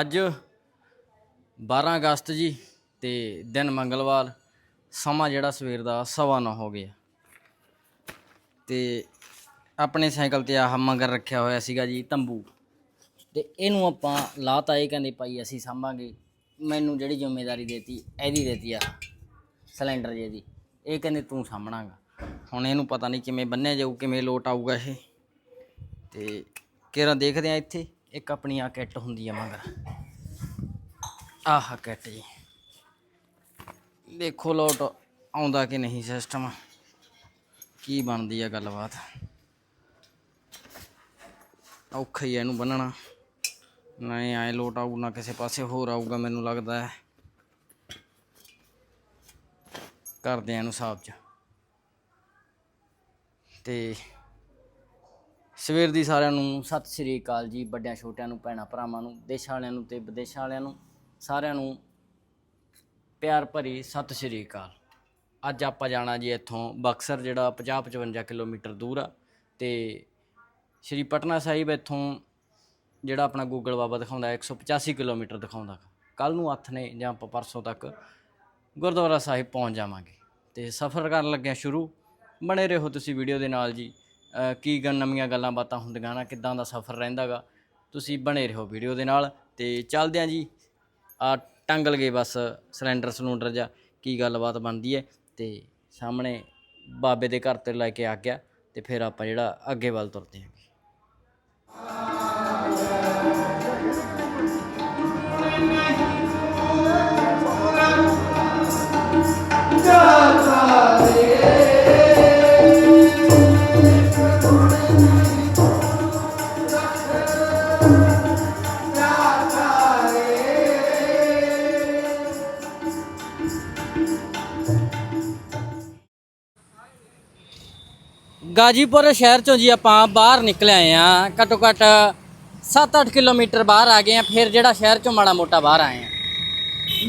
ਅੱਜ 12 ਅਗਸਤ ਜੀ ਤੇ ਦਿਨ ਮੰਗਲਵਾਰ, ਸਮਾਂ ਜਿਹੜਾ ਸਵੇਰ ਦਾ ਸਵਾ ਨੌ ਹੋ ਗਿਆ। ਤੇ ਆਪਣੇ ਸਾਈਕਲ ਤੇ ਆਹ ਮੰਗਰ ਰੱਖਿਆ ਹੋਇਆ ਸੀਗਾ ਜੀ ਤੰਬੂ। ਤੇ ਇਹਨੂੰ ਆਪਾਂ ਲਾਤਾ, ਇਹ ਕਹਿੰਦੇ ਭਾਈ ਅਸੀਂ ਸਾਂਭਾਂਗੇ। ਮੈਨੂੰ ਜਿਹੜੀ ਜ਼ਿੰਮੇਵਾਰੀ ਦੇਤੀ, ਇਹਦੀ ਦੇਤੀ ਆ, ਸਿਲੰਡਰ ਜੇ ਦੀ। ਇਹ ਕਹਿੰਦੇ ਤੂੰ ਸਾਂਭਣਾਗਾ। ਹੁਣ ਇਹਨੂੰ ਪਤਾ ਨਹੀਂ ਕਿਵੇਂ ਬੰਨਿਆ ਜਾਊ, ਕਿਵੇਂ ਲੋਟ ਆਊਗਾ ਇਹ। ਤੇ ਕਿਹੜਾ ਦੇਖਦੇ ਆ ਇੱਥੇ। ਇੱਕ ਆਪਣੀ ਆ ਕਿੱਟ ਹੁੰਦੀ ਆ ਮਗਰ। ਆਹ ਕਿੱਟ ਜੀ। ਦੇਖੋ ਲੋਟ, ਆਉਂਦਾ ਕਿ ਨਹੀਂ ਸਿਸਟਮ ਕੀ ਬਣਦੀ ਆ ਗੱਲਬਾਤ? ਔਖਾ ਹੀ ਆ ਇਹਨੂੰ ਬੰਨਣਾ। ਨਹੀਂ, ਐ ਲੋਟ ਆਊ ਨਾ ਕਿਸੇ ਪਾਸੇ, ਹੋਰ ਆਊਗਾ ਮੈਨੂੰ ਲੱਗਦਾ ਹੈ। ਕਰਦੇ ਆ ਇਹਨੂੰ ਸਾਫ਼ ਚ। ਤੇ ਸਵੇਰ ਦੀ ਸਾਰਿਆਂ ਨੂੰ ਸਤਿ ਸ੍ਰੀ ਅਕਾਲ ਜੀ, ਵੱਡਿਆਂ, ਛੋਟਿਆਂ ਨੂੰ, ਭੈਣਾਂ, ਭਰਾਵਾਂ ਨੂੰ, ਦੇਸ਼ਾਂ ਵਾਲਿਆਂ ਨੂੰ ਤੇ ਵਿਦੇਸ਼ਾਂ ਵਾਲਿਆਂ ਨੂੰ, ਸਾਰਿਆਂ ਨੂੰ ਪਿਆਰ ਭਰੀ ਸਤਿ ਸ੍ਰੀ ਅਕਾਲ। ਅੱਜ ਆਪਾਂ ਜਾਣਾ ਜੀ ਇੱਥੋਂ ਬਕਸਰ, ਜਿਹੜਾ 50 55 ਕਿਲੋਮੀਟਰ ਦੂਰ ਆ ਤੇ ਸ਼੍ਰੀ ਪਟਨਾ ਸਾਹਿਬ ਇੱਥੋਂ ਜਿਹੜਾ ਆਪਣਾ ਗੂਗਲ ਬਾਬਾ ਦਿਖਾਉਂਦਾ 185 ਕਿਲੋਮੀਟਰ ਦਿਖਾਉਂਦਾ। ਕੱਲ ਨੂੰ ਹੱਥ ਨੇ ਜਾਂ ਆਪਾਂ ਪਰਸੋਂ ਤੱਕ ਗੁਰਦੁਆਰਾ ਸਾਹਿਬ ਪਹੁੰਚ ਜਾਵਾਂਗੇ। ਤੇ ਸਫ਼ਰ ਕਰਨ ਲੱਗਿਆ ਸ਼ੁਰੂ। ਬਣੇ ਰਹੋ ਤੁਸੀਂ ਵੀਡੀਓ ਦੇ ਨਾਲ ਜੀ। ਕੀ ਗ, ਨਵੀਆਂ ਗੱਲਾਂ ਬਾਤਾਂ ਹੁੰਦੀਆਂ ਨਾ, ਕਿੱਦਾਂ ਦਾ ਸਫ਼ਰ ਰਹਿੰਦਾਗਾ ਤੁਸੀਂ ਬਣੇ ਰਹੋ ਵੀਡੀਓ ਦੇ ਨਾਲ। ਤੇ ਚੱਲਦੇ ਆਂ ਜੀ। ਆ ਟੰਗਲ ਗਏ ਬਸ, ਸਿਲੰਡਰ ਸਿਲੰਡਰ ਜਾਂ ਕੀ ਗੱਲਬਾਤ ਬਣਦੀ ਹੈ ਤੇ ਸਾਹਮਣੇ ਬਾਬੇ ਦੇ ਘਰ ਤੇ ਲੈ ਕੇ ਆ ਗਿਆ, ਤੇ ਫਿਰ ਆਪਾਂ ਜਿਹੜਾ ਅੱਗੇ ਵੱਲ ਤੁਰਦੇ ਹਾਂ ਗਾਜੀਪੁਰ ਸ਼ਹਿਰ ਚੋਂ ਜੀ ਆਪਾਂ ਬਾਹਰ ਨਿਕਲ ਆਏ ਆ ਘੱਟੋ ਘੱਟ 7-8 ਕਿਲੋਮੀਟਰ ਬਾਹਰ ਆ ਗਏ ਆ ਫਿਰ ਜਿਹੜਾ ਸ਼ਹਿਰ ਚੋਂ ਮਾੜਾ ਮੋਟਾ ਬਾਹਰ ਆਏ ਆ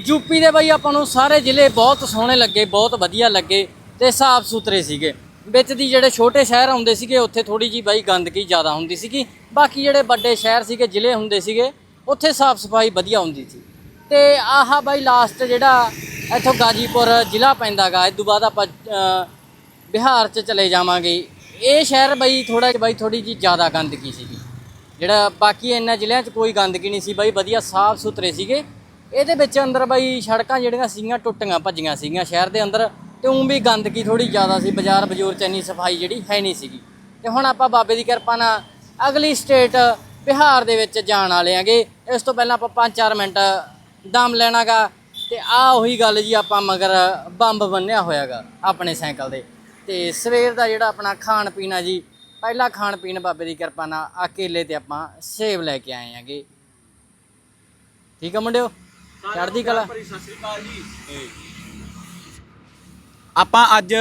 ਯੂਪੀ ਦੇ ਬਈ ਆਪਾਂ ਨੂੰ ਸਾਰੇ ਜ਼ਿਲ੍ਹੇ ਬਹੁਤ ਸੋਹਣੇ ਲੱਗੇ, ਬਹੁਤ ਵਧੀਆ ਲੱਗੇ ਤੇ ਸਾਫ਼ ਸੁਥਰੇ ਸੀਗੇ। ਵਿੱਚ ਦੀ ਜਿਹੜੇ ਛੋਟੇ ਸ਼ਹਿਰ ਆਉਂਦੇ ਸੀਗੇ, ਉੱਥੇ ਥੋੜੀ ਜੀ ਬਾਈ ਗੰਦਗੀ ਜ਼ਿਆਦਾ ਹੁੰਦੀ ਸੀਗੀ। ਬਾਕੀ ਜਿਹੜੇ ਵੱਡੇ ਸ਼ਹਿਰ ਸੀਗੇ, ਜ਼ਿਲ੍ਹੇ ਹੁੰਦੇ ਸੀਗੇ, ਉੱਥੇ ਸਾਫ਼ ਸਫ਼ਾਈ ਵਧੀਆ ਹੁੰਦੀ ਸੀ। ਤੇ ਆਹ ਬਾਈ ਲਾਸਟ ਜਿਹੜਾ ਇੱਥੋਂ ਗਾਜੀਪੁਰ ਜ਼ਿਲ੍ਹਾ ਪੈਂਦਾਗਾ ਇਸ ਤੋਂ ਬਾਅਦ ਆਪਾਂ ਬਿਹਾਰ ਚ ਚਲੇ ਜਾਵਾਂਗੇ। ਇਹ ਸ਼ਹਿਰ ਬਈ ਥੋੜਾ ਜਿਹਾ ਬਈ ਥੋੜੀ ਜੀ ਜ਼ਿਆਦਾ ਗੰਦਗੀ ਸੀਗੀ। ਜਿਹੜਾ ਬਾਕੀ ਇਹਨਾਂ ਜ਼ਿਲ੍ਹਿਆਂ 'ਚ ਕੋਈ ਗੰਦਗੀ ਨਹੀਂ ਸੀ ਬਈ, ਵਧੀਆ ਸਾਫ਼ ਸੁਥਰੇ ਸੀਗੇ। ਇਹਦੇ ਵਿੱਚ ਅੰਦਰ ਬਈ ਸੜਕਾਂ ਜਿਹੜੀਆਂ ਸੀਗੀਆਂ ਟੁੱਟੀਆਂ ਭੱਜੀਆਂ ਸੀਗੀਆਂ ਸ਼ਹਿਰ ਦੇ ਅੰਦਰ ਤੇ ਉਂ ਵੀ ਗੰਦਗੀ ਥੋੜੀ ਜ਼ਿਆਦਾ ਸੀ, ਬਾਜ਼ਾਰ ਬਜੂਰ 'ਚ ਇੰਨੀ ਸਫ਼ਾਈ ਜਿਹੜੀ ਹੈ ਨਹੀਂ ਸੀਗੀ। ਤੇ ਹੁਣ ਆਪਾਂ ਬਾਬੇ ਦੀ ਕਿਰਪਾ ਨਾਲ ਅਗਲੀ ਸਟੇਟ ਬਿਹਾਰ ਦੇ ਵਿੱਚ ਜਾਣ ਵਾਲੇ ਆਂਗੇ। ਇਸ ਤੋਂ ਪਹਿਲਾਂ ਆਪਾਂ 5-4 ਮਿੰਟ ਦਮ ਲੈਣਾਗਾ ਤੇ ਆ ਉਹੀ ਗੱਲ ਜੀ ਆਪਾਂ ਮਗਰ ਬੰਬ ਬੰਨਿਆ ਹੋਇਆਗਾ ਆਪਣੇ ਸਾਈਕਲ ਦੇ ਤੇ ਸਵੇਰ ਦਾ ਜਿਹੜਾ ਆਪਣਾ ਖਾਣ ਪੀਣਾ ਜੀ ਪਹਿਲਾ ਖਾਣ ਪੀਣ ਬਾਬੇ ਦੀ ਕਿਰਪਾ ਨਾਲ ਆ ਕੇਲੇ ਤੇ ਆਪਾਂ ਸੇਬ ਲੈ ਕੇ ਆਏ ਆਂਗੇ। ਠੀਕ ਆ ਮੁੰਡਿਓ? ਚੜ੍ਹਦੀ ਕਲਾ। ਆਪਾਂ ਅੱਜ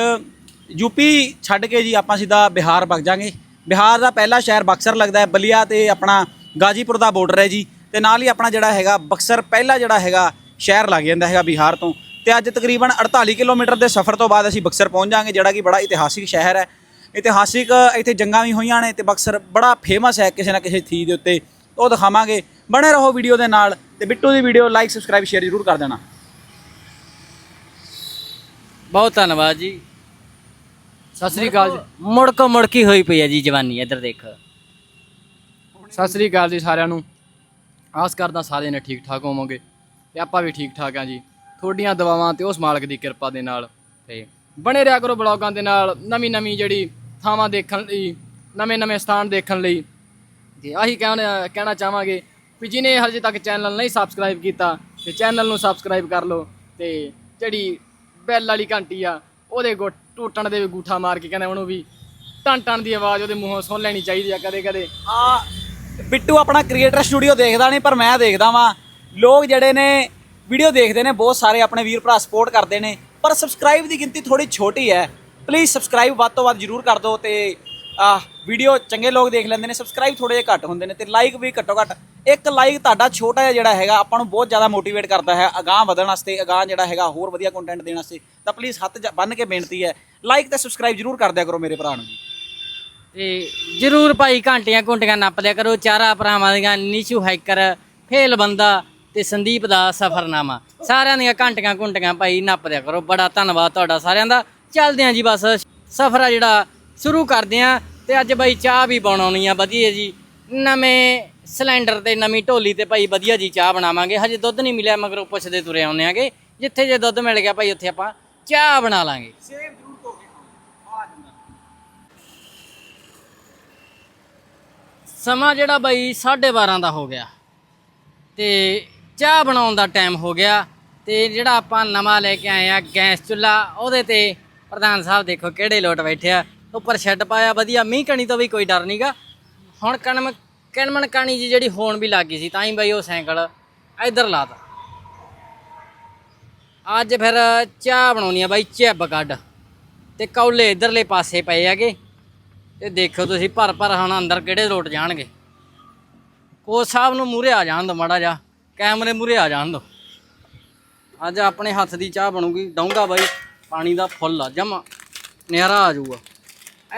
ਯੂਪੀ ਛੱਡ ਕੇ ਜੀ ਆਪਾਂ ਸਿੱਧਾ ਬਿਹਾਰ ਵਗ ਜਾਾਂਗੇ। ਬਿਹਾਰ ਦਾ ਪਹਿਲਾ ਸ਼ਹਿਰ ਬਕਸਰ ਲੱਗਦਾ ਹੈ ਬਲੀਆ ਤੇ ਆਪਣਾ ਗਾਜੀਪੁਰ ਦਾ ਬਾਰਡਰ ਹੈ ਜੀ। ਤੇ ਨਾਲ ਹੀ ਆਪਣਾ ਜਿਹੜਾ ਹੈਗਾ ਬਕਸਰ ਪਹਿਲਾ ਜਿਹੜਾ ਹੈਗਾ ਸ਼ਹਿਰ ਲੱਗ ਜਾਂਦਾ ਹੈਗਾ ਬਿਹਾਰ ਤੋਂ। ਤੇ ਅੱਜ ਤਕਰੀਬਨ 48 ਕਿਲੋਮੀਟਰ ਦੇ ਸਫ਼ਰ ਤੋਂ ਬਾਅਦ ਅਸੀਂ ਬਕਸਰ ਪਹੁੰਚ ਜਾਾਂਗੇ ਜਿਹੜਾ ਕਿ ਬੜਾ ਇਤਿਹਾਸਿਕ ਸ਼ਹਿਰ ਹੈ। ਇਤਿਹਾਸਿਕ ਇੱਥੇ ਜੰਗਾਂ ਵੀ ਹੋਈਆਂ ਨੇ ਤੇ ਬਕਸਰ ਬੜਾ ਫੇਮਸ ਹੈ ਕਿਸੇ ਨਾ ਕਿਸੇ ਥੀ ਦੇ ਉੱਤੇ। ਉਹ ਦਿਖਾਵਾਂਗੇ। ਬਣੇ ਰਹੋ ਵੀਡੀਓ ਦੇ ਨਾਲ ਤੇ ਬਿੱਟੂ ਦੀ ਵੀਡੀਓ ਲਾਈਕ ਸਬਸਕ੍ਰਾਈਬ ਸ਼ੇਅਰ ਜ਼ਰੂਰ ਕਰ ਦੇਣਾ। ਬਹੁਤ ਧੰਨਵਾਦ ਜੀ। ਸਤਿ ਸ੍ਰੀ ਅਕਾਲ ਜੀ। ਮੁੜਕੋ ਮੁੜਕੀ ਹੋਈ ਪਈ ਹੈ ਜੀ ਜਵਾਨੀ, ਇੱਧਰ ਦੇਖ। ਸਤਿ ਸ੍ਰੀ ਅਕਾਲ ਜੀ ਸਾਰਿਆਂ ਨੂੰ। ਆਸ ਕਰਦਾ ਸਾਰਿਆਂ ਨੇ ਠੀਕ ਠਾਕ ਹੋਵੋਗੇ ਤੇ ਆਪਾਂ ਵੀ ਠੀਕ ਠਾਕ ਆ ਜੀ। ਤੁਹਾਡੀਆਂ ਦੁਆਵਾਂ ਤੇ ਉਸ ਮਾਲਕ ਦੀ ਕਿਰਪਾ ਦੇ ਨਾਲ। ਤੇ ਬਣੇ ਰਿਹਾ ਕਰੋ ਬਲੌਗਾਂ ਦੇ ਨਾਲ ਨਵੀਂ ਨਵੀਂ ਜਿਹੜੀ ਥਾਵਾਂ ਦੇਖਣ ਲਈ, ਨਵੇਂ ਨਵੇਂ ਸਥਾਨ ਦੇਖਣ ਲਈ। ਤੇ ਆਹੀ ਕਹਿਣਾ ਕਹਿਣਾ ਚਾਹਾਂਗੇ ਵੀ ਜਿਹਨੇ ਹਜੇ ਤੱਕ ਚੈਨਲ ਨਹੀਂ ਸਬਸਕ੍ਰਾਈਬ ਕੀਤਾ, ਤੇ ਚੈਨਲ ਨੂੰ ਸਬਸਕ੍ਰਾਈਬ ਕਰ ਲਓ। ਤੇ ਜਿਹੜੀ ਬੈਲ ਵਾਲੀ ਘੰਟੀ ਆ, ਉਹਦੇ ਗੋ, ਟੁੱਟਣ ਦੇ ਵੀ ਗੂਠਾ ਮਾਰ ਕੇ ਕਹਿੰਦੇ ਉਹਨੂੰ ਵੀ ਟਣ ਟਣ ਦੀ ਆਵਾਜ਼ ਉਹਦੇ ਮੂੰਹੋਂ ਸੁਣ ਲੈਣੀ ਚਾਹੀਦੀ ਆ ਕਦੇ ਕਦੇ। ਆ ਬਿੱਟੂ ਆਪਣਾ ਕ੍ਰੀਏਟਰ ਸਟੂਡੀਓ ਦੇਖਦਾ ਨਹੀਂ, ਪਰ ਮੈਂ ਦੇਖਦਾ ਵਾਂ। ਲੋਕ ਜਿਹੜੇ ਨੇ ਵੀਡੀਓ ਦੇਖਦੇ ਨੇ, ਬਹੁਤ ਸਾਰੇ ਆਪਣੇ ਵੀਰ ਭਰਾ ਸਪੋਰਟ ਕਰਦੇ ਨੇ, ਪਰ ਸਬਸਕ੍ਰਾਈਬ ਦੀ ਗਿਣਤੀ ਥੋੜੀ ਛੋਟੀ ਹੈ। ਪਲੀਜ਼ ਸਬਸਕ੍ਰਾਈਬ ਵੱਧ ਤੋਂ ਵੱਧ ਜਰੂਰ ਕਰ ਦਿਓ ਤੇ ਆ ਵੀਡੀਓ ਚੰਗੇ ਲੋਕ ਦੇਖ ਲੈਂਦੇ ਨੇ ਸਬਸਕ੍ਰਾਈਬ ਥੋੜੇ ਜਿਹਾ ਘੱਟ ਹੁੰਦੇ ਨੇ ਤੇ ਲਾਈਕ ਵੀ ਘੱਟੋ ਘੱਟ। ਇੱਕ ਲਾਈਕ ਤੁਹਾਡਾ ਛੋਟਾ ਜਿਹਾ ਜਿਹੜਾ ਹੈਗਾ, ਆਪਾਂ ਨੂੰ ਬਹੁਤ ਜ਼ਿਆਦਾ ਮੋਟੀਵੇਟ ਕਰਦਾ ਹੈ ਅਗਾਹ ਵਧਣ ਵਾਸਤੇ, ਅਗਾਹ ਜਿਹੜਾ ਹੈਗਾ ਹੋਰ ਵਧੀਆ ਕੰਟੈਂਟ ਦੇਣ ਵਾਸਤੇ, ਤਾਂ ਪਲੀਜ਼ ਹੱਥ ਜ- ਬੰਨ੍ਹ ਕੇ ਬੇਨਤੀ ਹੈ ਲਾਈਕ ਤੇ ਸਬਸਕ੍ਰਾਈਬ ਜਰੂਰ ਕਰ ਦਿਆ ਕਰੋ ਮੇਰੇ ਭਰਾ ਨੂੰ ਜੀ। ਤੇ ਜਰੂਰ ਭਾਈ ਘੰਟੀਆਂ ਘੁੰਟੀਆਂ ਨੱਪ ਲਿਆ ਕਰੋ, ਚਾਰਾ ਭਰਾਵਾਂ ਦੀਆਂ ਨੀਸ਼ੂ ਹਾਈਕਰ ਫੇਲ ਬੰਦਾ ਤੇ ਸੰਦੀਪ ਦਾ ਸਫਰਨਾਮਾ। ਸਾਰਿਆਂ ਦੀਆਂ ਘੰਟੀਆਂ ਘੁੰਟੀਆਂ ਭਾਈ ਨੱਪਦਿਆ ਕਰੋ। ਬੜਾ ਧੰਨਵਾਦ ਤੁਹਾਡਾ ਸਾਰਿਆਂ ਦਾ। ਚੱਲਦੇ ਆਂ ਜੀ ਬਸ। ਸਫਰ ਆ ਜਿਹੜਾ, ਸ਼ੁਰੂ ਕਰਦੇ ਆਂ ਤੇ ਅੱਜ ਬਾਈ ਚਾਹ ਵੀ ਬਣਾਉਣੀ ਆ, ਵਧੀਆ ਜੀ। ਨਵੇਂ ਸਿਲੰਡਰ ਤੇ, ਨਵੀਂ ਢੋਲੀ ਤੇ ਭਾਈ ਵਧੀਆ ਜੀ ਚਾਹ ਬਣਾਵਾਂਗੇ। ਹਜੇ ਦੁੱਧ ਨਹੀਂ ਮਿਲਿਆ, ਮਗਰੋਂ ਪੁੱਛਦੇ ਤੁਰੇ ਆਉਂਦੇ ਆਂਗੇ। ਜਿੱਥੇ ਜੇ ਦੁੱਧ ਮਿਲ ਗਿਆ ਭਾਈ, ਉੱਥੇ ਆਪਾਂ ਚਾਹ ਬਣਾ ਲਾਂਗੇ। ਸਮਾਂ ਜਿਹੜਾ ਬਾਈ 12:30 ਦਾ ਹੋ ਗਿਆ। ਤੇ ਚਾਹ ਬਣਾਉਣ ਦਾ ਟਾਈਮ ਹੋ ਗਿਆ ਤੇ ਜਿਹੜਾ ਆਪਾਂ ਨਵਾਂ ਲੈ ਕੇ ਆਏ ਆ ਗੈਸ ਚੁੱਲਾ, ਉਹਦੇ ਤੇ ਪ੍ਰਧਾਨ ਸਾਹਿਬ ਦੇਖੋ ਕਿਹੜੇ ਲੋਟ ਬੈਠੇ ਆ। ਉੱਪਰ ਸ਼ੈੱਡ ਪਾਇਆ, ਵਧੀਆ ਮੀਂਹ ਕਣੀ ਤੋਂ ਵੀ ਕੋਈ ਡਰ ਨਹੀਂਗਾ ਹੁਣ ਕਣਮ ਕਣਮਣ ਕਣੀ ਜੀ ਜਿਹੜੀ ਹੋਣ ਵੀ ਲੱਗ ਗਈ ਸੀ, ਤਾਂ ਹੀ ਬਾਈ ਉਹ ਸਾਈਕਲ ਇੱਧਰ ਲਾਤਾ ਅੱਜ ਫਿਰ ਚਾਹ ਬਣਾਉਣੀ ਆ ਬਾਈ, ਚੱਬ ਕੱਢ। ਤੇ ਕੌਲੇ ਇਧਰਲੇ ਪਾਸੇ ਪਏ ਹੈਗੇ। ਤੇ ਦੇਖੋ ਤੁਸੀਂ ਭਰ ਭਰ ਹੁਣ ਅੰਦਰ ਕਿਹੜੇ ਲੋਟ ਜਾਣਗੇ। ਕੋਚ ਸਾਹਿਬ ਨੂੰ ਮੂਰੇ ਆ ਜਾਣ ਦੋ ਮਾੜਾ ਜਾ ਕੈਮਰੇ ਮੂਰੇ ਆ ਜਾਣ ਦੋ। ਅੱਜ ਆਪਣੇ ਹੱਥ ਦੀ ਚਾਹ ਬਣੂਗੀ। ਡੌਂਗਾ ਬਾਈ ਪਾਣੀ ਦਾ ਫੁੱਲ ਆ ਜਮਾ। ਨਿਆਰਾ ਆ ਜਾਊਗਾ।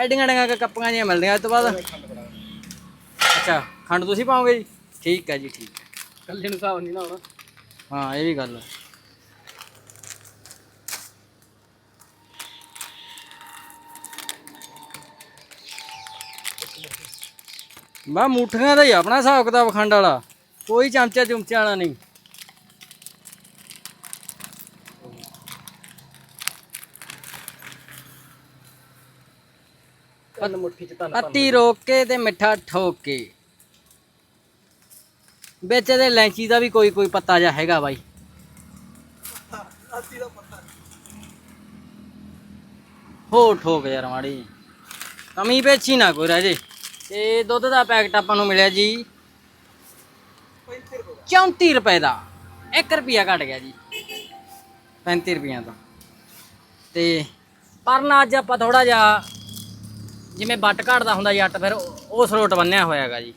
ਐਡੀਆਂ ਐਡੀਆਂ ਕੁ ਕੱਪਾਂ ਜਿਹੀਆਂ ਮਿਲਦੀਆਂ ਇਸ ਤੋਂ ਬਾਅਦ। ਅੱਛਾ ਖੰਡ ਤੁਸੀਂ ਪਾਓਗੇ ਜੀ? ਠੀਕ ਹੈ ਜੀ ਠੀਕ ਹੈ। ਕੱਲੇ ਨੂੰ ਹਿਸਾਬ ਨਹੀਂ ਨਾ ਹੋਣਾ ਹਾਂ ਇਹ ਵੀ ਗੱਲ ਹੈ ਬਾ ਮੁੱਠੀਆਂ ਦਾ ਹੀ ਆਪਣਾ ਹਿਸਾਬ ਕਿਤਾਬ ਖੰਡ ਵਾਲਾ। ਕੋਈ ਚਮਚਾ ਚੁਮਚੇ ਵਾਲਾ ਨਹੀਂ। ਕੰਨ ਮੁੱਠੀ ਚ ਧੰਨ ਅੱਤੀ ਰੋਕ ਕੇ ਤੇ ਮਿੱਠਾ ਠੋਕ ਕੇ। ਵਿੱਚ ਇਹਦੇ ਲੈਂਚੀ ਦਾ ਵੀ ਕੋਈ ਕੋਈ ਪੱਤਾ ਜਿਹਾ ਹੈਗਾ ਬਾਈ। ਹੋ ਠੋਕ ਯਾਰ ਮਾੜੀ। ਕਮੀ ਪੇਚੀ ਨਾ ਕੋਈ ਰਹਿ ਜੇ। ਤੇ ਦੁੱਧ ਦਾ ਪੈਕਟ ਆਪਾਂ ਨੂੰ ਮਿਲਿਆ ਜੀ। 34 ਰੁਪਏ ਦਾ। 1 ਰੁਪਿਆ ਘਟ ਗਿਆ ਜੀ। 35 ਰੁਪਈਆਂ ਦਾ ਤੇ ਪਰ ਨਾ ਅੱਜ ਆਪਾਂ ਥੋੜਾ ਜਿਹਾ ਜਿਵੇਂ ਬੱਟ ਘੜਦਾ ਹੁੰਦਾ ਜੱਟ ਫਿਰ ਉਸ ਰੋਟ ਬੰਨਿਆ ਹੋਇਆਗਾ ਜੀ।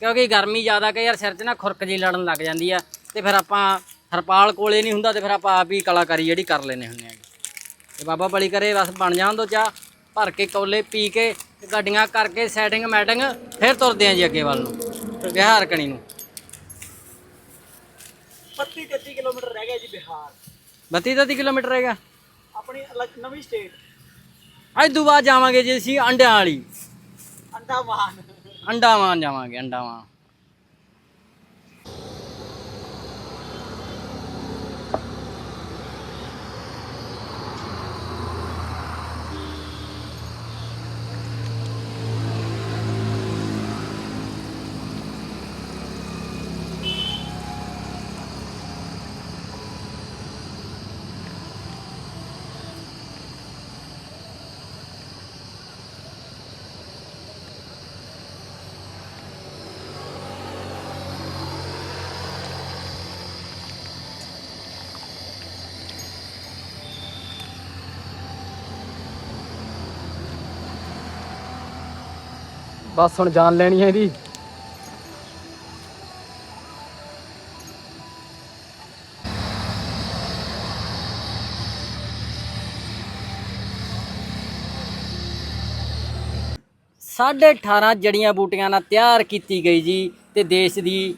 ਕਿਉਂਕਿ ਗਰਮੀ ਜ਼ਿਆਦਾ ਕਿ ਯਾਰ ਸਿਰ 'ਚ ਨਾ ਖੁਰਕ ਜੀ ਲੜਨ ਲੱਗ ਜਾਂਦੀ ਆ ਤੇ ਫਿਰ ਆਪਾਂ ਹਰਪਾਲ ਕੋਲੇ ਨਹੀਂ ਹੁੰਦਾ ਤੇ ਫਿਰ ਆਪਾਂ ਆਪ ਹੀ ਕਲਾਕਾਰੀ ਜਿਹੜੀ ਕਰ ਲੈਨੇ ਹੁੰਨੇ ਆ ਤੇ ਬਾਬਾ ਬਲੀ ਕਰੇ ਬਸ ਬਣ ਜਾਣ ਦੋ ਚਾਹ, ਭਰ ਕੇ ਕੌਲੇ ਪੀ ਕੇ ਗੱਡੀਆਂ ਕਰਕੇ ਸੈਟਿੰਗ ਮੈਟਿੰਗ ਫਿਰ ਤੁਰਦੇ ਆਂ ਜੀ ਅੱਗੇ ਵੱਲ ਨੂੰ ਬਿਹਾਰ ਕਣੀ ਨੂੰ। 32 33 ਕਿਲੋਮੀਟਰ ਰਹਿ ਗਿਆ ਜੀ ਬਿਹਾਰ। 32 33 ਕਿਲੋਮੀਟਰ ਹੈਗਾ ਆਪਣੀ ਅਲੱਗ ਨਵੀਂ ਸਟੇਟ ਅੱਜ ਤੋਂ ਬਾਅਦ ਜਾਵਾਂਗੇ ਜੀ ਅਸੀਂ ਅੰਡਿਆਂ ਵਾਲੀ। ਅੰਡਾਮਾਨ। ਅੰਡਾਮਾਨ ਜਾਵਾਂਗੇ ਅੰਡਾਮਾਨ। ਬਸ ਹੁਣ ਜਾਨ ਲੈਣੀ ਹੈ ਇਹਦੀ। ਸਾਢੇ 18 ਜੜੀਆਂ ਬੂਟੀਆਂ ਨਾਲ ਤਿਆਰ ਕੀਤੀ ਗਈ ਜੀ ਤੇ ਦੇਸ਼ ਦੀ,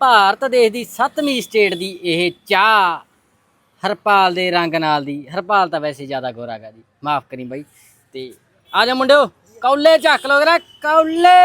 ਭਾਰਤ ਦੇਸ਼ ਦੀ 7ਵੀਂ ਸਟੇਟ ਦੀ ਇਹ ਚਾਹ ਹਰਪਾਲ ਦੇ ਰੰਗ ਨਾਲ ਦੀ। ਹਰਪਾਲ ਤਾਂ ਵੈਸੇ ਜ਼ਿਆਦਾ ਗੋਰਾ ਗਾ ਜੀ, ਮਾਫ ਕਰੀ ਬਾਈ। ਤੇ ਆ ਜਾ ਮੁੰਡਿਓ। ਕੌਲੇ ਚੱਕ ਲੋ ਜਰਾ ਕੌਲੇ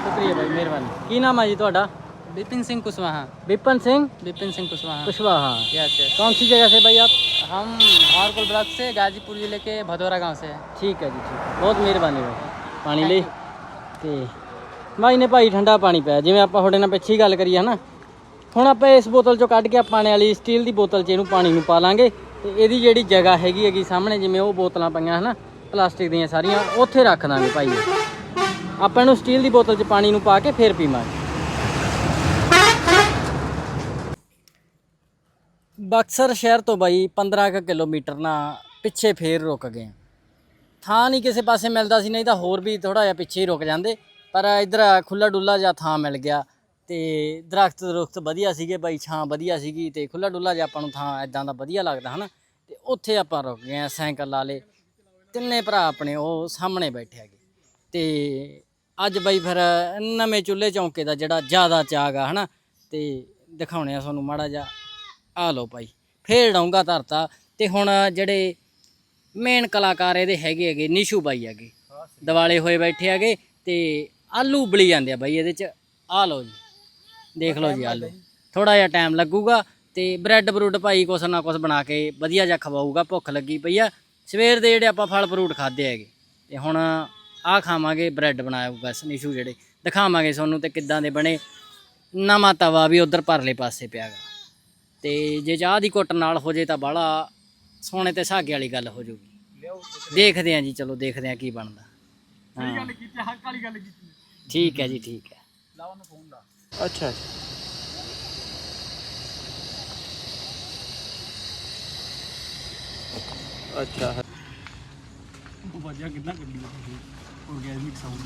ਸ਼ੁਕਰੀਆ ਬਾਈ ਮਿਹਰਬਾਨੀ ਕੀ ਨਾਮ ਹੈ ਜੀ ਤੁਹਾਡਾ विपिन सिंह कुशवाहा ਵਿਪਨ ਸਿੰਘ विपिन सिंह कुशवाहा कुशवाहा यस यस कौन सी जगह से भाई आप हम भावरपुर ब्लॉक से गाजीपुर जिले के भदौरा गांव से हैं ਠੀਕ ਹੈ ਜੀ ਠੀਕ ਹੈ। ਬਹੁਤ ਮਿਹਰਬਾਨੀ ਬਾਈ ਪਾਣੀ ਲਈ ਤੇ ਬਾਈ ਨੇ ਭਾਈ ਠੰਡਾ ਪਾਣੀ ਪਿਆ ਜਿਵੇਂ ਆਪਾਂ ਤੁਹਾਡੇ ਨਾਲ ਪਿੱਛੇ ਹੀ ਗੱਲ ਕਰੀ ਹੈ ਨਾ ਹੁਣ ਆਪਾਂ ਇਸ ਬੋਤਲ ਚੋਂ ਕੱਢ ਕੇ ਆਪਾਂ ਪਾਣੀ ਵਾਲੀ ਸਟੀਲ ਦੀ ਬੋਤਲ 'ਚ ਇਹਨੂੰ ਪਾਣੀ ਨੂੰ ਪਾ ਲਾਂਗੇ ਤੇ ਇਹਦੀ ਜਿਹੜੀ ਜਗ੍ਹਾ ਹੈਗੀ ਹੈਗੀ ਸਾਹਮਣੇ ਜਿਵੇਂ ਉਹ ਬੋਤਲਾਂ ਪਈਆਂ ਹਨਾ ਪਲਾਸਟਿਕ ਦੀਆਂ ਸਾਰੀਆਂ ਉੱਥੇ ਰੱਖ ਦਾਂਗੇ ਭਾਈ ਆਪਾਂ ਇਹਨੂੰ ਸਟੀਲ ਦੀ ਬੋਤਲ 'ਚ ਪਾਣੀ ਨੂੰ ਪਾ ਕੇ ਫੇਰ ਪੀਵਾਂਗੇ ਬਕਸਰ ਸ਼ਹਿਰ ਤੋਂ ਬਾਈ 15 ਕੁ ਕਿਲੋਮੀਟਰ ਨਾ ਪਿੱਛੇ ਫੇਰ ਰੁਕ ਗਏ ਹਾਂ। ਥਾਂ ਨਹੀਂ ਕਿਸੇ ਪਾਸੇ ਮਿਲਦਾ ਸੀ, ਨਹੀਂ ਤਾਂ ਹੋਰ ਵੀ ਥੋੜਾ ਜਿਹਾ ਪਿੱਛੇ ਹੀ ਰੁਕ ਜਾਂਦੇ। ਪਰ ਇਧਰ ਖੁੱਲਾ ਡੁੱਲਾ ਜਿਹਾ ਥਾਂ ਮਿਲ ਗਿਆ ਤੇ ਦਰਖਤ ਦਰਖਤ ਵਧੀਆ ਸੀਗੇ ਬਾਈ, ਛਾਂ ਵਧੀਆ ਸੀਗੀ ਤੇ ਖੁੱਲਾ ਡੁੱਲਾ ਜਿਹਾ ਆਪਾਂ ਨੂੰ ਥਾਂ ਇਦਾਂ ਦਾ ਵਧੀਆ ਲੱਗਦਾ, ਹਨਾ? ਤੇ ਉੱਥੇ ਆਪਾਂ ਰੁਕ ਗਏ ਆ ਸਾਈਕਲ ਲਾ ਲੇ ਤਿੰਨੇ ਭਰਾ ਆਪਣੇ ਉਹ ਸਾਹਮਣੇ ਬੈਠੇ ਹੈਗੇ। ਤੇ ਅੱਜ ਬਾਈ ਫਿਰ ਨਵੇਂ ਚੁੱਲ੍ਹੇ ਚੌਂਕੇ ਦਾ ਜਿਹੜਾ ਜ਼ਿਆਦਾ ਚਾਗ ਆ ਹਨਾ? ਤੇ ਦਿਖਾਉਣੇ ਆ ਤੁਹਾਨੂੰ ਮਾੜਾ ਜਿਹਾ। ਆ ਲਓ ਭਾਈ, ਫੇਰ ਡਾਉਂਗਾ ਧਰਤਾ। ਤੇ ਹੁਣ ਜਿਹੜੇ ਮੇਨ ਕਲਾਕਾਰ ਇਹਦੇ ਹੈਗੇ ਹੈਗੇ, ਨਿਸ਼ੂ ਬਾਈ ਹੈਗੇ। ਦਿਵਾਲੇ ਹੋਏ ਬੈਠੇ ਹੈਗੇ ਤੇ ਆਲੂ ਉਬਲੀ ਜਾਂਦੇ ਆ ਬਾਈ ਇਹਦੇ ਚ। ਆ ਲਓ ਜੀ, ਦੇਖ ਲਓ ਜੀ ਆਲੂ। ਥੋੜਾ ਜਿਹਾ ਟਾਈਮ ਲੱਗੂਗਾ ਤੇ ਬ੍ਰੈਡ ਬਰੂਡ ਭਾਈ ਕੁਛ ਨਾ ਕੁਛ ਬਣਾ ਕੇ ਵਧੀਆ ਜਿਹਾ ਖਵਾਊਗਾ, ਭੁੱਖ ਲੱਗੀ ਪਈ ਆ। ਸਵੇਰ ਦੇ ਜਿਹੜੇ ਆਪਾਂ ਫਲ ਫਰੂਟ ਖਾਦੇ ਹੈਗੇ, ਤੇ ਹੁਣ ਆ ਖਾਵਾਂਗੇ ਬ੍ਰੈਡ ਬਣਾਇਆਊਗਾ ਨਿਸ਼ੂ ਜਿਹੜੇ। ਦਿਖਾਵਾਂਗੇ ਤੁਹਾਨੂੰ ਤੇ ਕਿੱਦਾਂ ਦੇ ਬਣੇ। ਨਵਾਂ ਤਵਾ ਵੀ ਉਧਰ ਪਰਲੇ ਪਾਸੇ ਪਿਆਗਾ ਤੇ ਜੇ ਚਾਹ ਦੀ ਘੁੱਟ ਨਾਲ ਹੋ ਜੇ ਤਾਂ ਬਾਲਾ ਸੋਨੇ ਤੇ ਸਾਗੇ ਵਾਲੀ ਗੱਲ ਹੋ ਜਾਊਗੀ। ਦੇਖਦੇ ਆਂ ਜੀ ਚਲੋ ਦੇਖਦੇ ਆਂ ਕੀ ਬਣਦਾ। ਹਾਂ। ਗੱਲ ਕੀਤੀ ਹੱਕ ਵਾਲੀ ਗੱਲ ਕੀਤੀ। ਠੀਕ ਹੈ ਜੀ ਠੀਕ ਹੈ। ਲਾਵਾ ਨੂੰ ਫੋਨ ਲਾ। ਅੱਛਾ ਅੱਛਾ। ਉਹ ਵਾਜਾ ਕਿੰਨਾ ਗੱਡੀ ਔਰਗੈਨਿਕ ਸਾਊਂਡ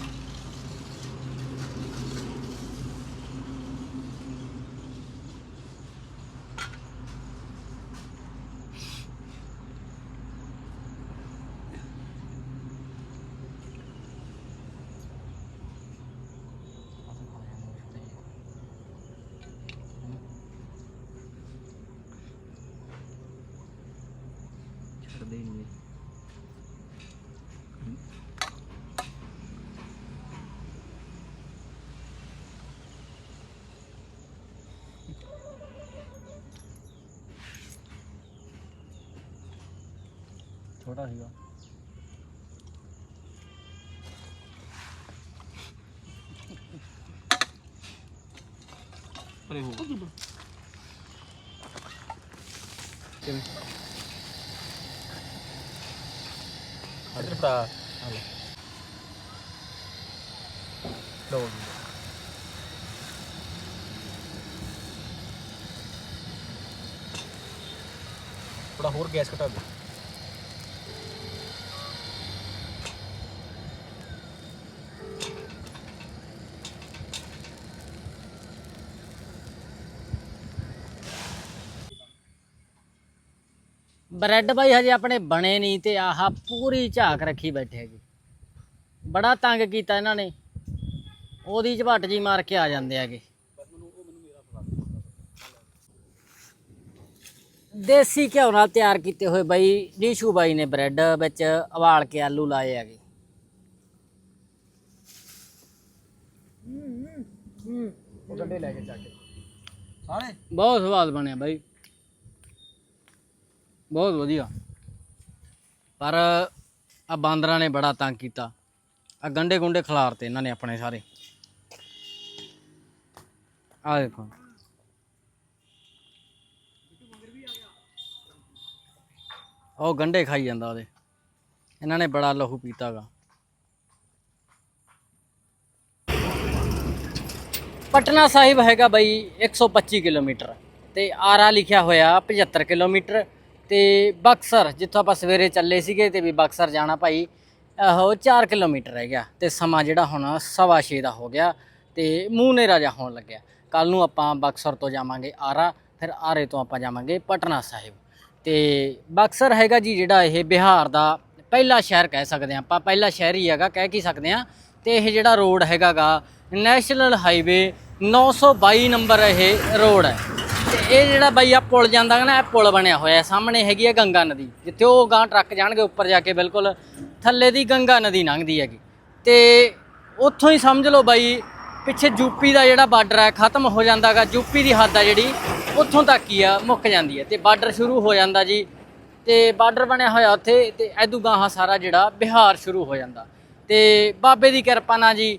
ਛੋਟਾ ਸੀਗਾ। ਥੋੜਾ ਹੋਰ ਗੈਸ ਘਟਾ ਦਿਓ। ਬ੍ਰੈਡ ਬਾਈ ਹਜੇ ਆਪਣੇ ਬਣੇ ਨਹੀਂ ਤੇ ਆਹ ਪੂਰੀ ਝਾਕ ਰੱਖੀ ਬੈਠੇ ਹੈਗੇ। ਬੜਾ ਤੰਗ ਕੀਤਾ ਇਹਨਾਂ ਨੇ। ਉਹਦੀ ਝਪਟ ਜੀ ਮਾਰ ਕੇ ਆ ਜਾਂਦੇ ਹੈਗੇ। ਦੇਸੀ ਘਿਓ ਨਾਲ ਤਿਆਰ ਕੀਤੇ ਹੋਏ ਬਾਈ ਨੀਸ਼ੂ ਬਾਈ ਨੇ ਬ੍ਰੈਡ ਵਿੱਚ ਉਬਾਲ ਕੇ ਆਲੂ ਲਾਏ ਹੈਗੇ। ਉਹ ਗੰਡੇ ਲੈ ਕੇ ਜਾ ਕੇ। ਸਾਰੇ? ਬਹੁਤ ਸਵਾਦ ਬਣਿਆ ਬਾਈ। ਬਹੁਤ ਵਧੀਆ। ਪਰ ਆ ਬਾਂਦਰਾਂ ਨੇ ਬੜਾ ਤੰਗ ਕੀਤਾ। ਆ ਗੰਡੇ ਗੁੰਡੇ ਖਿਲਾਰਤੇ ਇਹਨਾਂ ਨੇ ਆਪਣੇ ਸਾਰੇ। ਆ ਦੇਖੋ। ਉਹ ਗੰਡੇ ਖਾਈ ਜਾਂਦਾ ਉਹਦੇ। ਇਹਨਾਂ ਨੇ ਬੜਾ ਲਹੂ ਪੀਤਾਗਾ। ਪਟਨਾ ਸਾਹਿਬ ਹੈਗਾ ਬਈ 125 ਕਿਲੋਮੀਟਰ ਤੇ ਆਰਾ ਲਿਖਿਆ ਹੋਇਆ 75 ਕਿਲੋਮੀਟਰ। ਤੇ ਬਕਸਰ, ਜਿੱਥੋਂ ਆਪਾਂ ਸਵੇਰੇ ਚੱਲੇ ਸੀਗੇ ਤੇ ਵੀ ਬਕਸਰ ਜਾਣਾ ਭਾਈ ਉਹ 4 ਕਿਲੋਮੀਟਰ ਰਹਿ ਗਿਆ ਤੇ ਸਮਾਂ ਜਿਹੜਾ ਹੁਣ ਸਵਾ ਛੇ ਦਾ ਹੋ ਗਿਆ ਤੇ ਮੂੰਹ ਨੇਰਾ ਜਿਹਾ ਹੋਣ ਲੱਗਿਆ। ਕੱਲ ਨੂੰ ਆਪਾਂ ਬਕਸਰ ਤੋਂ ਜਾਵਾਂਗੇ ਆਰਾ, ਫਿਰ ਆਰੇ ਤੋਂ ਆਪਾਂ ਜਾਵਾਂਗੇ ਪਟਨਾ ਸਾਹਿਬ। ਤੇ ਬਕਸਰ ਹੈਗਾ ਜੀ ਜਿਹੜਾ ਇਹ ਬਿਹਾਰ ਦਾ ਪਹਿਲਾ ਸ਼ਹਿਰ ਕਹਿ ਸਕਦੇ ਹਾਂ ਆਪਾਂ, ਪਹਿਲਾ ਸ਼ਹਿਰ ਹੀ ਹੈਗਾ ਕਹਿ ਕੀ ਸਕਦੇ ਹਾਂ। ਤੇ ਇਹ ਜਿਹੜਾ ਰੋਡ ਹੈਗਾਗਾ, ਨੈਸ਼ਨਲ ਹਾਈਵੇ 922 ਨੰਬਰ ਇਹ ਰੋਡ ਹੈ। ਇਹ ਜਿਹੜਾ ਬਾਈ ਆ ਪੁਲ ਜਾਂਦਾ ਗਾ ਨਾ, ਇਹ ਪੁਲ ਬਣਿਆ ਹੋਇਆ ਸਾਹਮਣੇ ਹੈਗੀ ਆ ਗੰਗਾ ਨਦੀ। ਜਿੱਥੇ ਉਹ ਗਾਂ ਟਰੱਕ ਜਾਣਗੇ, ਉੱਪਰ ਜਾ ਕੇ ਬਿਲਕੁਲ ਥੱਲੇ ਦੀ ਗੰਗਾ ਨਦੀ ਲੰਘਦੀ ਹੈਗੀ। ਤੇ ਉੱਥੋਂ ਹੀ ਸਮਝ ਲਓ ਬਾਈ, ਪਿੱਛੇ ਯੂਪੀ ਦਾ ਜਿਹੜਾ ਬਾਰਡਰ ਹੈ, ਖਤਮ ਹੋ ਜਾਂਦਾਗਾ ਯੂਪੀ ਦੀ ਹੱਦ ਆ ਜਿਹੜੀ, ਉੱਥੋਂ ਤੱਕ ਹੀ ਆ, ਮੁੱਕ ਜਾਂਦੀ ਹੈ। ਤੇ ਬਾਰਡਰ ਸ਼ੁਰੂ ਹੋ ਜਾਂਦਾ ਜੀ। ਤੇ ਬਾਰਡਰ ਬਣਿਆ ਹੋਇਆ ਉੱਥੇ, ਤੇ ਐਦੂ ਗਾਹਾਂ ਸਾਰਾ ਜਿਹੜਾ ਬਿਹਾਰ ਸ਼ੁਰੂ ਹੋ ਜਾਂਦਾ। ਤੇ ਬਾਬੇ ਦੀ ਕਿਰਪਾ ਨਾਲ ਜੀ,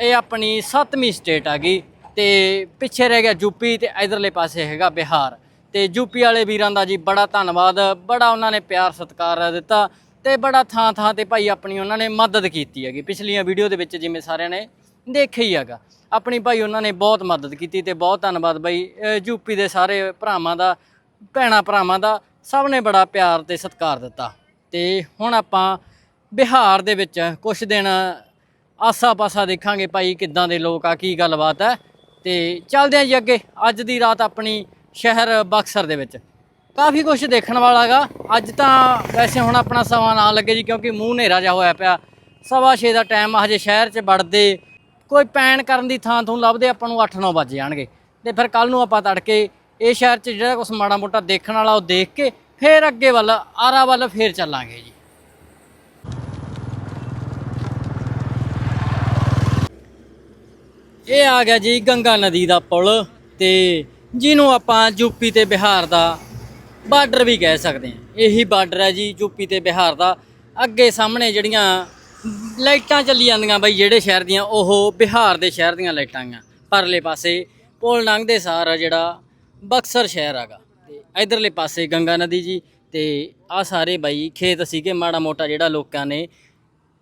ਇਹ ਆਪਣੀ ਸੱਤਵੀਂ ਸਟੇਟ ਆ ਗਈ। ਤੇ ਪਿੱਛੇ ਰਹਿ ਗਿਆ ਯੂਪੀ ਤੇ ਇਧਰਲੇ ਪਾਸੇ ਹੈਗਾ ਬਿਹਾਰ। ਤੇ ਯੂਪੀ ਵਾਲੇ ਵੀਰਾਂ ਦਾ ਜੀ ਬੜਾ ਧੰਨਵਾਦ, ਬੜਾ ਉਹਨਾਂ ਨੇ ਪਿਆਰ ਸਤਿਕਾਰ ਦਿੱਤਾ ਤੇ ਬੜਾ ਥਾਂ ਥਾਂ ਤੇ ਭਾਈ ਆਪਣੀ ਉਹਨਾਂ ਨੇ ਮਦਦ ਕੀਤੀ ਹੈਗੀ। ਪਿਛਲੀਆਂ ਵੀਡੀਓ ਦੇ ਵਿੱਚ ਜਿਵੇਂ ਸਾਰਿਆਂ ਨੇ ਦੇਖਿਆ ਹੀ ਹੈਗਾ। ਆਪਣੀ ਭਾਈ ਉਹਨਾਂ ਨੇ ਬਹੁਤ ਮਦਦ ਕੀਤੀ ਤੇ ਬਹੁਤ ਧੰਨਵਾਦ ਬਾਈ, ਅਹ ਯੂਪੀ ਦੇ ਸਾਰੇ ਭਰਾਵਾਂ ਦਾ, ਭੈਣਾ ਭਰਾਵਾਂ ਦਾ ਸਭ ਨੇ ਬੜਾ ਪਿਆਰ ਤੇ ਸਤਿਕਾਰ ਦਿੱਤਾ। ਤੇ ਹੁਣ ਆਪਾਂ ਬਿਹਾਰ ਦੇ ਵਿੱਚ ਕੁਝ ਦਿਨ ਆਸਾ-ਪਾਸਾ ਦੇਖਾਂਗੇ ਭਾਈ ਕਿੱਦਾਂ ਦੇ ਲੋਕ ਆ, ਕੀ ਗੱਲਬਾਤ ਹੈ। ਤੇ ਚੱਲਦੇ ਆਂ ਜੀ ਅੱਗੇ। ਅੱਜ ਦੀ ਰਾਤ ਆਪਣੀ ਸ਼ਹਿਰ ਬਕਸਰ ਦੇ ਵਿੱਚ। ਕਾਫੀ ਕੁਝ ਦੇਖਣ ਵਾਲਾਗਾ ਅੱਜ ਤਾਂ ਵੈਸੇ ਹੁਣ ਆਪਣਾ ਸਮਾਂ ਨਾ ਲੱਗੇ ਜੀ, ਕਿਉਂਕਿ ਮੂੰਹ ਹਨੇਰਾ ਜਿਹਾ ਹੋਇਆ ਪਿਆ। ਸਵਾ ਛੇ ਦਾ ਟਾਈਮ ਆ, ਹਜੇ ਸ਼ਹਿਰ 'ਚ ਵੜਦੇ। ਕੋਈ ਪੈਣ ਕਰਨ ਦੀ ਥਾਂ ਤੋਂ ਲੱਭਦੇ, ਆਪਾਂ ਨੂੰ 8-9 ਵੱਜ ਜਾਣਗੇ। ਤੇ ਫਿਰ ਕੱਲ ਨੂੰ ਆਪਾਂ ਤੜਕੇ ਇਹ ਸ਼ਹਿਰ 'ਚ ਜਿਹੜਾ ਕੁਝ ਮਾੜਾ ਮੋਟਾ ਦੇਖਣ ਵਾਲਾ ਉਹ ਦੇਖ ਕੇ ਫਿਰ ਅੱਗੇ ਵੱਲ, ਆਰਾ ਵੱਲ ਫੇਰ ਚੱਲਾਂਗੇ ਜੀ। ਇਹ ਆ ਗਿਆ ਜੀ ਗੰਗਾ ਨਦੀ ਦਾ ਪੁਲ ਤੇ ਜਿਹਨੂੰ ਆਪਾਂ ਯੂਪੀ ਤੇ ਬਿਹਾਰ ਦਾ ਬਾਰਡਰ ਵੀ ਕਹਿ ਸਕਦੇ ਹਾਂ। ਇਹੀ ਬਾਰਡਰ ਹੈ ਜੀ ਯੂਪੀ ਤੇ ਬਿਹਾਰ ਦਾ। ਅੱਗੇ ਸਾਹਮਣੇ ਜਿਹੜੀਆਂ ਲਾਈਟਾਂ ਚੱਲੀ ਜਾਂਦੀਆਂ ਬਾਈ ਜਿਹੜੇ ਸ਼ਹਿਰ ਦੀਆਂ, ਉਹ ਬਿਹਾਰ ਦੇ ਸ਼ਹਿਰ ਦੀਆਂ ਲਾਈਟਾਂ ਆ। ਪਰਲੇ ਪਾਸੇ ਪੁਲ ਲੰਘਦੇ ਸਾਰ ਜਿਹੜਾ ਬਕਸਰ ਸ਼ਹਿਰ ਹੈਗਾ। ਤੇ ਇਧਰਲੇ ਪਾਸੇ ਗੰਗਾ ਨਦੀ ਜੀ ਤੇ ਆ ਸਾਰੇ ਬਾਈ ਖੇਤ ਸੀਗੇ, ਮਾੜਾ ਮੋਟਾ ਜਿਹੜਾ ਲੋਕਾਂ ਨੇ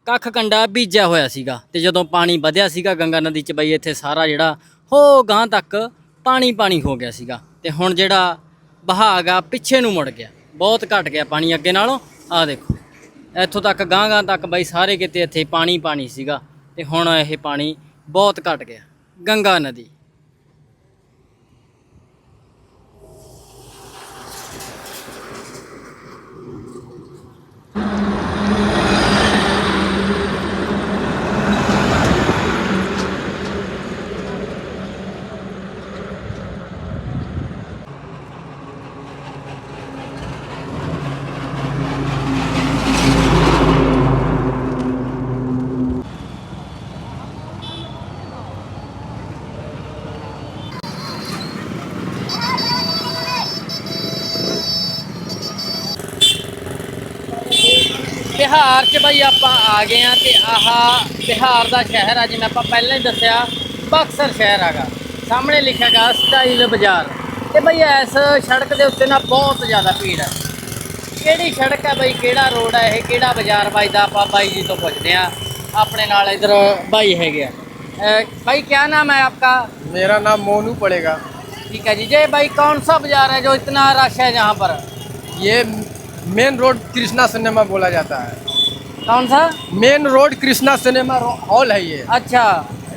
ਕੱਖ ਕੰਡਾ ਬੀਜਿਆ ਹੋਇਆ ਸੀਗਾ ਤੇ ਜਦੋਂ ਪਾਣੀ ਵਧਿਆ ਸੀਗਾ ਗੰਗਾ ਨਦੀ ਚ ਬਈ ਇੱਥੇ ਸਾਰਾ ਜਿਹੜਾ ਹੋ ਗਾਂ ਤੱਕ ਪਾਣੀ ਪਾਣੀ ਹੋ ਗਿਆ ਸੀਗਾ ਤੇ ਹੁਣ ਜਿਹੜਾ ਬਹਾਗ ਆ ਪਿੱਛੇ ਨੂੰ ਮੁੜ ਗਿਆ, ਬਹੁਤ ਘਟ ਗਿਆ ਪਾਣੀ ਅੱਗੇ ਨਾਲੋਂ ਆ ਦੇਖੋ। ਇੱਥੋਂ ਤੱਕ ਗਾਂ ਗਾਂ ਤੱਕ ਬਈ ਸਾਰੇ ਕਿਤੇ ਇੱਥੇ ਪਾਣੀ ਪਾਣੀ ਸੀਗਾ ਤੇ ਹੁਣ ਇਹ ਪਾਣੀ ਬਹੁਤ ਘਟ ਗਿਆ, ਗੰਗਾ ਨਦੀ ਬਿਹਾਰ 'ਚ ਬਈ ਆਪਾਂ ਆ ਗਏ ਆ ਤੇ ਆਹ ਬਿਹਾਰ ਦਾ ਸ਼ਹਿਰ ਆ ਜਿਵੇਂ ਆਪਾਂ ਪਹਿਲਾਂ ਹੀ ਦੱਸਿਆ ਬਕਸਰ ਸ਼ਹਿਰ ਹੈਗਾ ਸਾਹਮਣੇ ਲਿਖਿਆ ਗਾ ਸਟਾਈਲ ਬਾਜ਼ਾਰ ਤੇ ਬਈ ਇਸ ਸੜਕ ਦੇ ਉੱਤੇ ਨਾ ਬਹੁਤ ਜ਼ਿਆਦਾ ਭੀੜ ਹੈ ਕਿਹੜੀ ਸੜਕ ਹੈ ਬਈ ਕਿਹੜਾ ਰੋਡ ਹੈ ਇਹ ਕਿਹੜਾ ਬਾਜ਼ਾਰ ਵੱਜਦਾ ਆਪਾਂ ਬਾਈ ਜੀ ਤੋਂ ਪੁੱਛਦੇ ਆ ਆਪਣੇ ਨਾਲ ਇਧਰ ਬਾਈ ਹੈਗੇ ਆ ਅਹ भाई क्या नाम है आपका मेरा नाम मोनू पड़ेगा ठीक है जी जय भाई कौन सा बाजार है जो इतना रश है यहाँ पर ये मेन रोड कृष्णा सिनेमा बोला जाता है कौन सा? Main road Krishna cinema hall है ये। अच्छा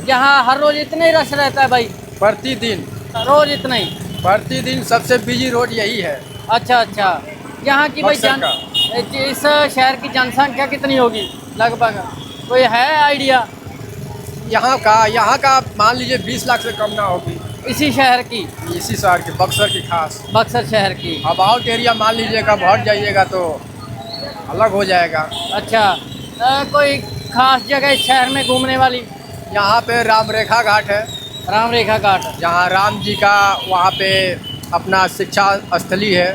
यहाँ हर रोज इतना ही रश रहता है भाई। प्रतिदिन। रोज इतना। ही प्रतिदिन सबसे बिज़ी रोड यही है। अच्छा अच्छा। यहाँ की भाई जन इस शहर की जनसंख्या कितनी होगी? लगभग। कोई है आइडिया? यहाँ का यहाँ का मान लीजिए 20 लाख से कम ना होगी। इसी शहर की? इसी शहर के बक्सर की खास। बक्सर शहर की। अब आउट एरिया मान लीजिएगा भट जाइएगा तो। अलग हो जाएगा अच्छा अ, कोई खास जगह इस शहर में घूमने वाली यहाँ पे राम रेखा घाट है राम रेखा घाट जहाँ राम जी का वहाँ पे अपना शिक्षा स्थली है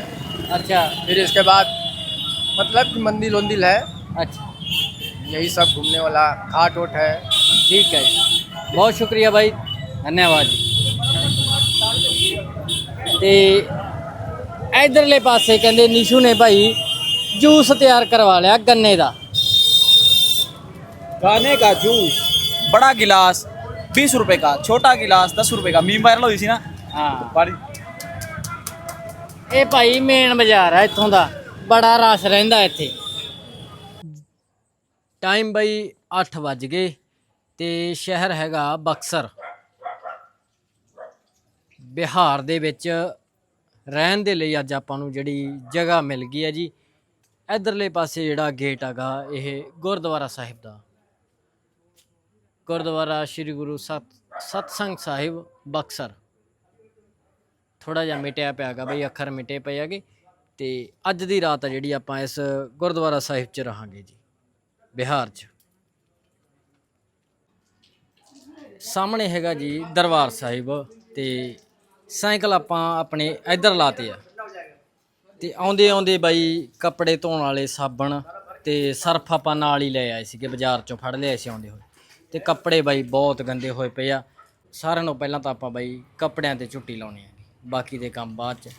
अच्छा फिर इसके बाद मतलब कि मंदिर वंदिर है अच्छा यही सब घूमने वाला घाट वोट है ठीक है जी बहुत शुक्रिया भाई धन्यवाद जी ਤੇ ਇਧਰਲੇ ਪਾਸੇ ਕਹਿੰਦੇ ਨਿਸ਼ੂ ਨੇ ਭਾਈ ਜੂਸ ਤਿਆਰ ਕਰਵਾ ਲਿਆ ਗੰਨੇ ਦਾ गाने का जूस बड़ा गिलास बीस रुपए का छोटा गिलास दस रुपए का मीम वायरल हुई थी ना ਹਾਂ बारी ਇਹ ਭਾਈ ਮੇਨ ਬਾਜ਼ਾਰ ਹੈ ਇੱਥੋਂ ਦਾ ਬੜਾ ਰਸ਼ ਰਹਿੰਦਾ ਇੱਥੇ ਟਾਈਮ ਬਈ 8 ਵੱਜ ਗਏ ਤੇ ਸ਼ਹਿਰ ਹੈਗਾ ਬਕਸਰ ਬਿਹਾਰ ਦੇ ਵਿੱਚ ਰਹਿਣ ਦੇ ਲਈ ਅੱਜ ਆਪਾਂ ਨੂੰ ਜਿਹੜੀ ਜਗ੍ਹਾ ਮਿਲ ਗਈ ਹੈ ਜੀ ਇਧਰਲੇ ਪਾਸੇ ਜਿਹੜਾ ਗੇਟ ਹੈਗਾ, ਇਹ ਗੁਰਦੁਆਰਾ ਸਾਹਿਬ ਦਾ। ਗੁਰਦੁਆਰਾ ਸ੍ਰੀ ਗੁਰੂ ਸਤ, ਸਤਸੰਗ ਸਾਹਿਬ, ਬਕਸਰ। ਥੋੜਾ ਜਿਹਾ ਮਿਟਿਆ ਪਿਆ ਹੈਗਾ ਬਈ, ਅੱਖਰ ਮਿਟੇ ਪਏ ਹੈਗੇ। ਤੇ ਅੱਜ ਦੀ ਰਾਤ ਆ ਜਿਹੜੀ ਆਪਾਂ ਇਸ ਗੁਰਦੁਆਰਾ ਸਾਹਿਬ 'ਚ ਰਹਾਂਗੇ ਜੀ, ਬਿਹਾਰ 'ਚ। ਸਾਹਮਣੇ ਹੈਗਾ ਜੀ ਦਰਬਾਰ ਸਾਹਿਬ, ਤੇ ਸਾਈਕਲ ਆਪਾਂ ਆਪਣੇ ਇੱਧਰ ਲਾਤੇ ਆ। ਤੇ ਆਉਂਦੇ ਆਉਂਦੇ ਬਾਈ ਕੱਪੜੇ ਧੋਣ ਵਾਲੇ ਸਾਬਣ ਤੇ ਸਰਫ ਆਪਾਂ ਨਾਲ ਹੀ ਲੈ ਆਏ ਸੀਗੇ, ਬਾਜ਼ਾਰ 'ਚੋਂ ਫੜ ਲਿਆਏ ਸੀ ਆਉਂਦੇ ਹੋਏ। ਤੇ ਕੱਪੜੇ ਬਾਈ ਬਹੁਤ ਗੰਦੇ ਹੋਏ ਪਏ ਆ। ਸਾਰਿਆਂ ਨੂੰ ਪਹਿਲਾਂ ਤਾਂ ਆਪਾਂ ਬਾਈ ਕੱਪੜਿਆਂ ਤੇ ਝੁੱਟੀ ਲਾਉਣੀ ਆ। ਬਾਕੀ ਦੇ ਕੰਮ ਬਾਅਦ 'ਚ।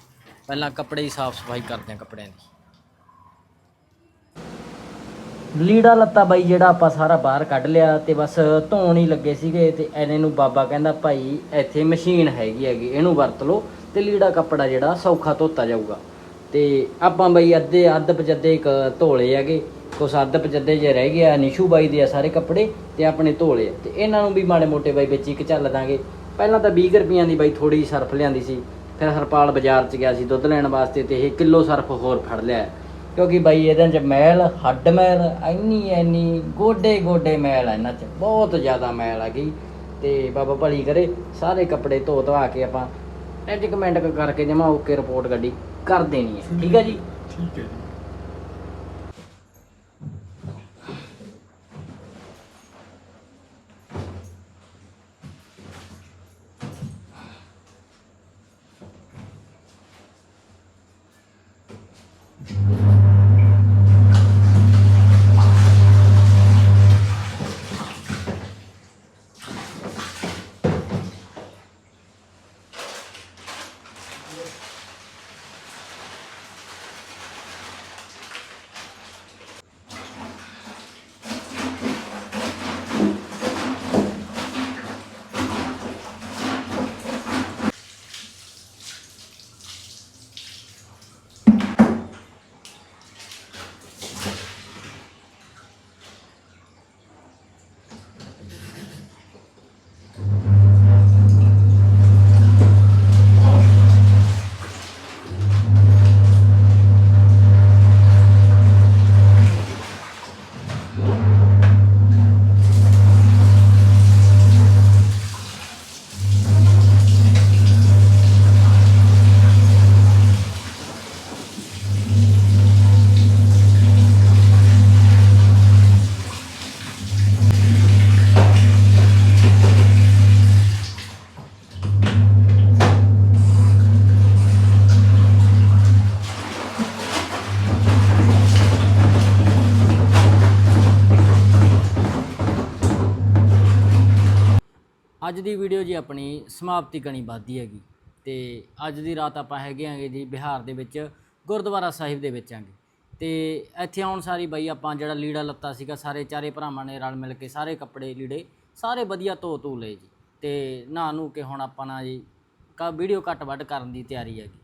ਪਹਿਲਾਂ ਕੱਪੜੇ ਹੀ ਸਾਫ਼ ਸਫ਼ਾਈ ਕਰਦੇ ਆ ਕੱਪੜਿਆਂ ਦੀ। ਲੀੜਾ ਲੱਤਾ ਬਾਈ ਜਿਹੜਾ ਆਪਾਂ ਸਾਰਾ ਬਾਹਰ ਕੱਢ ਲਿਆ ਤੇ ਬਸ ਧੋਣ ਹੀ ਲੱਗੇ ਸੀਗੇ ਤੇ ਐਨੇ ਨੂੰ ਬਾਬਾ ਕਹਿੰਦਾ ਭਾਈ ਇੱਥੇ ਮਸ਼ੀਨ ਹੈਗੀ ਹੈਗੀ, ਇਹਨੂੰ ਵਰਤ ਲਓ ਤੇ ਲੀੜਾ ਕੱਪੜਾ ਜਿਹੜਾ ਸੌਖਾ ਧੋਤਾ ਜਾਊਗਾ। ਤੇ ਆਪਾਂ ਬਈ ਅੱਧੇ, ਅੱਧ ਪਜੱਦੇ ਇੱਕ ਧੋਲੇ ਹੈਗੇ, ਕੁਛ ਅੱਧ ਪਜੱਦੇ ਜੇ ਰਹਿ ਗਿਆ ਨਿਸ਼ੂ ਬਾਈ ਦੇ ਆ ਸਾਰੇ ਕੱਪੜੇ ਤੇ ਆਪਣੇ ਧੋਲੇ ਆ। ਤੇ ਇਹਨਾਂ ਨੂੰ ਵੀ ਮਾੜੇ ਮੋਟੇ ਬਾਈ ਵਿੱਚ ਇੱਕ ਚੱਲ ਦਾਂਗੇ। ਪਹਿਲਾਂ ਤਾਂ 20 ਕੁ ਰੁਪਈਆਂ ਦੀ ਬਾਈ ਥੋੜੀ ਸਰਫ ਲਿਆਂਦੀ ਸੀ। ਫਿਰ ਹਰਪਾਲ ਬਾਜ਼ਾਰ ਚ ਗਿਆ ਸੀ ਦੁੱਧ ਲੈਣ ਵਾਸਤੇ ਤੇ ਇਹ ਕਿਲੋ ਸਰਫ ਹੋਰ ਫੜ ਲਿਆ। ਕਿਉਂਕਿ ਬਾਈ ਇਹਦੇ ਚ ਮੈਲ, ਹੱਡ ਮੈਲ, ਇੰਨੀ ਇੰਨੀ ਗੋਡੇ ਗੋਡੇ ਮੈਲ ਆ ਇਹਨਾਂ ਚ, ਬਹੁਤ ਜ਼ਿਆਦਾ ਮੈਲ ਆ ਗਈ। ਤੇ ਬਾਬਾ ਭਲੀ ਕਰੇ, ਸਾਰੇ ਕੱਪੜੇ ਧੋ ਧਵਾ ਕੇ ਆਪਾਂ ਐਡ ਕਮੈਂਟ ਕਰਕੇ ਜਮਾ ਓਕੇ ਰਿਪੋਰਟ ਗੱਡੀ ਕਰ ਦੇਣੀ ਹੈ। ਠੀਕ ਹੈ ਜੀ? ਠੀਕ ਹੈ ਜੀ। ਅੱਜ ਦੀ ਵੀਡੀਓ ਜੀ ਆਪਣੀ ਸਮਾਪਤੀ ਕਣੀ ਵੱਧਦੀ ਹੈਗੀ ਤੇ ਅੱਜ ਦੀ ਰਾਤ ਆਪਾਂ ਹੈਗੇ ਆਂਗੇ ਜੀ ਬਿਹਾਰ ਦੇ ਵਿੱਚ ਗੁਰਦੁਆਰਾ ਸਾਹਿਬ ਦੇ ਵਿੱਚ ਆਂਗੇ। ਤੇ ਇੱਥੇ ਆਉਣ ਸਾਰੀ ਬਾਈ ਆਪਾਂ ਜਿਹੜਾ ਲੀੜਾ ਲੱਤਾ ਸੀਗਾ ਸਾਰੇ ਚਾਰੇ ਭਰਾਵਾਂ ਨੇ ਰਲ ਮਿਲ ਕੇ ਸਾਰੇ ਕੱਪੜੇ ਲੀੜੇ ਸਾਰੇ ਵਧੀਆ ਧੋ ਧੂ ਲਏ ਜੀ। ਤੇ ਨਹਾ ਨੂੰ ਕੇ ਹੁਣ ਆਪਾਂ ਨਾ ਜੀ ਕਾ ਵੀਡੀਓ ਘੱਟ ਵੱਢ ਕਰਨ ਦੀ ਤਿਆਰੀ ਹੈਗੀ।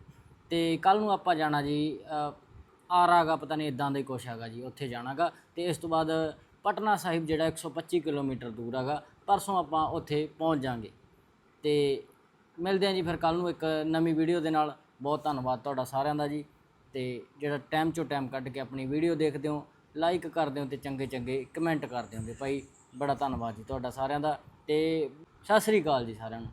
ਤੇ ਕੱਲ ਨੂੰ ਆਪਾਂ ਜਾਣਾ ਜੀ ਅ, ਆਰਾਗਾ ਪਤਾ ਨਹੀਂ ਇਦਾਂ ਦਾ ਹੀ ਕੁਛ ਹੈਗਾ ਜੀ ਉੱਥੇ ਜਾਣਾਗਾ। ਤੇ ਇਸ ਤੋਂ ਬਾਅਦ ਪਟਨਾ ਸਾਹਿਬ ਜਿਹੜਾ 125 ਕਿਲੋਮੀਟਰ ਦੂਰ ਹੈਗਾ, ਪਰਸੋਂ ਆਪਾਂ ਉੱਥੇ ਪਹੁੰਚ ਜਾਾਂਗੇ ਤੇ ਮਿਲਦੇ ਹਾਂ ਜੀ ਫਿਰ ਕੱਲ ਨੂੰ ਇੱਕ ਨਵੀਂ ਵੀਡੀਓ ਦੇ ਨਾਲ। ਬਹੁਤ ਧੰਨਵਾਦ ਤੁਹਾਡਾ ਸਾਰਿਆਂ ਦਾ ਜੀ। ਤੇ ਜਿਹੜਾ ਟਾਈਮ ਚੋਂ ਟਾਈਮ ਕੱਢ ਕੇ ਆਪਣੀ ਵੀਡੀਓ ਦੇਖਦੇ ਹੋ, ਲਾਈਕ ਕਰਦੇ ਹੋ ਤੇ ਚੰਗੇ ਚੰਗੇ ਕਮੈਂਟ ਕਰਦੇ ਹੋਗੇ ਭਾਈ ਬੜਾ ਧੰਨਵਾਦ ਜੀ ਤੁਹਾਡਾ ਸਾਰਿਆਂ ਦਾ। ਤੇ ਸਤਿ ਸ੍ਰੀ ਅਕਾਲ ਜੀ ਸਾਰਿਆਂ ਨੂੰ।